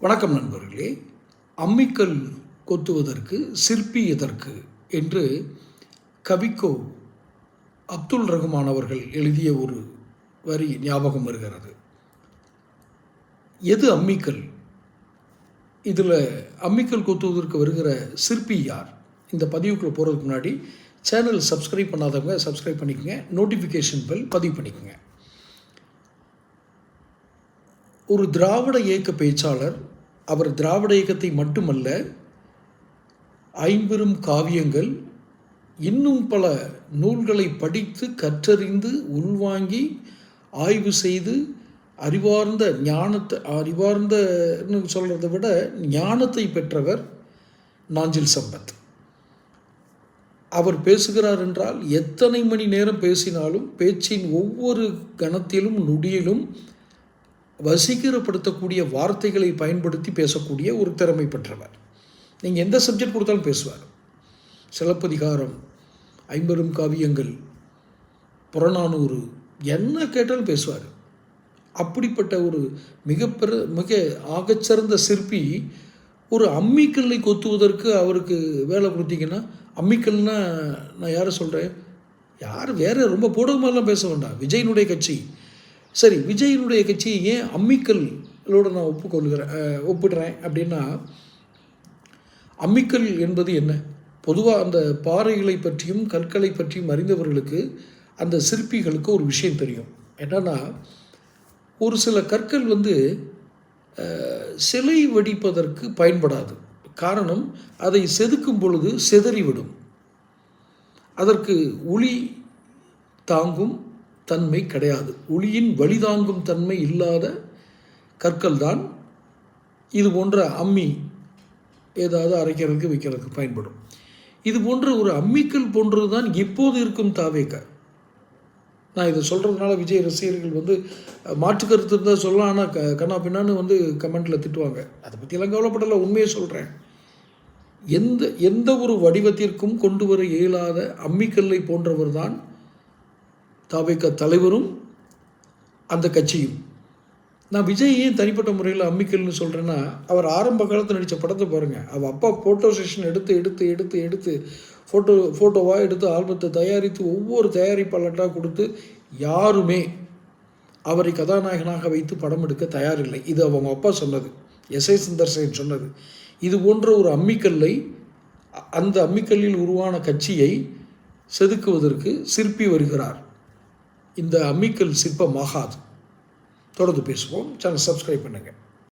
வணக்கம் நண்பர்களே. அம்மிக்கல் கொத்துவதற்கு சிற்பி எதற்கு என்று கவிக்கோ அப்துல் ரகுமான் அவர்கள் எழுதிய ஒரு வரி ஞாபகம் வருகிறது. எது அம்மிக்கல்? இதில் அம்மிக்கல் கொத்துவதற்கு வருகிற சிற்பி யார்? இந்த பதிவுக்குள்ளே போகிறதுக்கு முன்னாடி சேனல் சப்ஸ்கிரைப் பண்ணாதவங்க சப்ஸ்கிரைப் பண்ணிக்கோங்க. நோட்டிஃபிகேஷன் பெல் பதிவு பண்ணிக்கோங்க. ஒரு திராவிட இயக்க பேச்சாளர் அவர் திராவிட இயக்கத்தை மட்டுமல்ல ஐம்பெரும் காவியங்கள் இன்னும் பல நூல்களை படித்து கற்றறிந்து உள்வாங்கி ஆய்வு செய்து அறிவார்ந்த ஞானத்தை அறிவார்ந்தன்னு சொல்கிறத விட ஞானத்தை பெற்றவர் நாஞ்சில் சம்பத். அவர் பேசுகிறார் என்றால் எத்தனை மணி நேரம் பேசினாலும் பேச்சின் ஒவ்வொரு கணத்திலும் நொடியிலும் வசீகரப்படுத்தக்கூடிய வார்த்தைகளை பயன்படுத்தி பேசக்கூடிய ஒரு திறமை பெற்றவர். நீங்கள் எந்த சப்ஜெக்ட் கொடுத்தாலும் பேசுவார். சிலப்பதிகாரம் ஐம்பெரும் காவியங்கள் புறநானூறு என்ன கேட்டாலும் பேசுவார். அப்படிப்பட்ட ஒரு மிகப்பெரு மிக ஆகச்சிறந்த சிற்பி ஒரு அம்மிக்கல்லை கொத்துவதற்கு அவருக்கு வேலை கொடுத்தீங்கன்னா அம்மிக்கல்னால் நான் யாரை சொல்கிறேன் யார் வேறு ரொம்ப போடகமாலாம் பேச வேண்டாம். விஜயனுடைய கட்சி. சரி விஜயனுடைய கட்சியை ஏன் அம்மிக்கல்லோடு நான் ஒப்புக்கொள்கிறேன் ஒப்பிடுறேன் அப்படின்னா அம்மிக்கல் என்பது என்ன? பொதுவாக அந்த பாறைகளை பற்றியும் கற்களை பற்றியும் அறிந்தவர்களுக்கு அந்த சிற்பிகளுக்கு ஒரு விஷயம் தெரியும். என்னென்னா ஒரு சில கற்கள் வந்து சிலை வடிப்பதற்கு பயன்படாது. காரணம் அதை செதுக்கும் பொழுது செதறிவிடும். அதற்கு ஒளி தாங்கும் தன்மை கிடையாது. ஒளியின் வழிதாங்கும் தன்மை இல்லாத கற்கள் தான் இது போன்ற அம்மி ஏதாவது அரைக்கிறதுக்கு வைக்கிறதுக்கு பயன்படும். இது போன்ற ஒரு அம்மிக்கல் போன்றது தான் எப்போது இருக்கும் தாவேக்க நான் இதை சொல்கிறதுனால விஜய் ரசிகர்கள் வந்து மாற்று கருத்து இருந்தால் சொல்லலாம் ஆனால் க கண்ணா பின்னான்னு வந்து கமெண்ட்டில் திட்டுவாங்க. அதை பற்றியெல்லாம் கவலைப்படலை உண்மையை சொல்கிறேன் எந்த எந்த ஒரு வடிவத்திற்கும் கொண்டு வர இயலாத அம்மிக்கல்லை போன்றவர் தான் தாவேக்க தலைவரும் அந்த கட்சியும். நான் விஜய் ஏன் தனிப்பட்ட முறையில் அம்மிக்கல்னு சொல்கிறேன்னா அவர் ஆரம்ப காலத்தில் நடித்த படத்தை பாருங்கள் அவள் அப்பா ஃபோட்டோ செஷன் எடுத்து எடுத்து எடுத்து எடுத்து ஃபோட்டோ ஃபோட்டோவாக எடுத்து ஆல்பத்தை தயாரித்து ஒவ்வொரு தயாரிப்பாளர்டாக கொடுத்து யாருமே அவரை கதாநாயகனாக வைத்து படம் எடுக்க தயாரில்லை. இது அவங்க அப்பா சொன்னது. எஸ் சுந்தர் சுந்தர்சேன் சொன்னது. இது போன்ற ஒரு அம்மிக்கல்லை அந்த அம்மிக்கல்லில் உருவான கட்சியை செதுக்குவதற்கு சிற்பி வருகிறார். இந்த அம்மிக்கல் சிற்பமாகாது தொடர்ந்து பேசுவோம். சேனல் சப்ஸ்கிரைப் பண்ணுங்கள்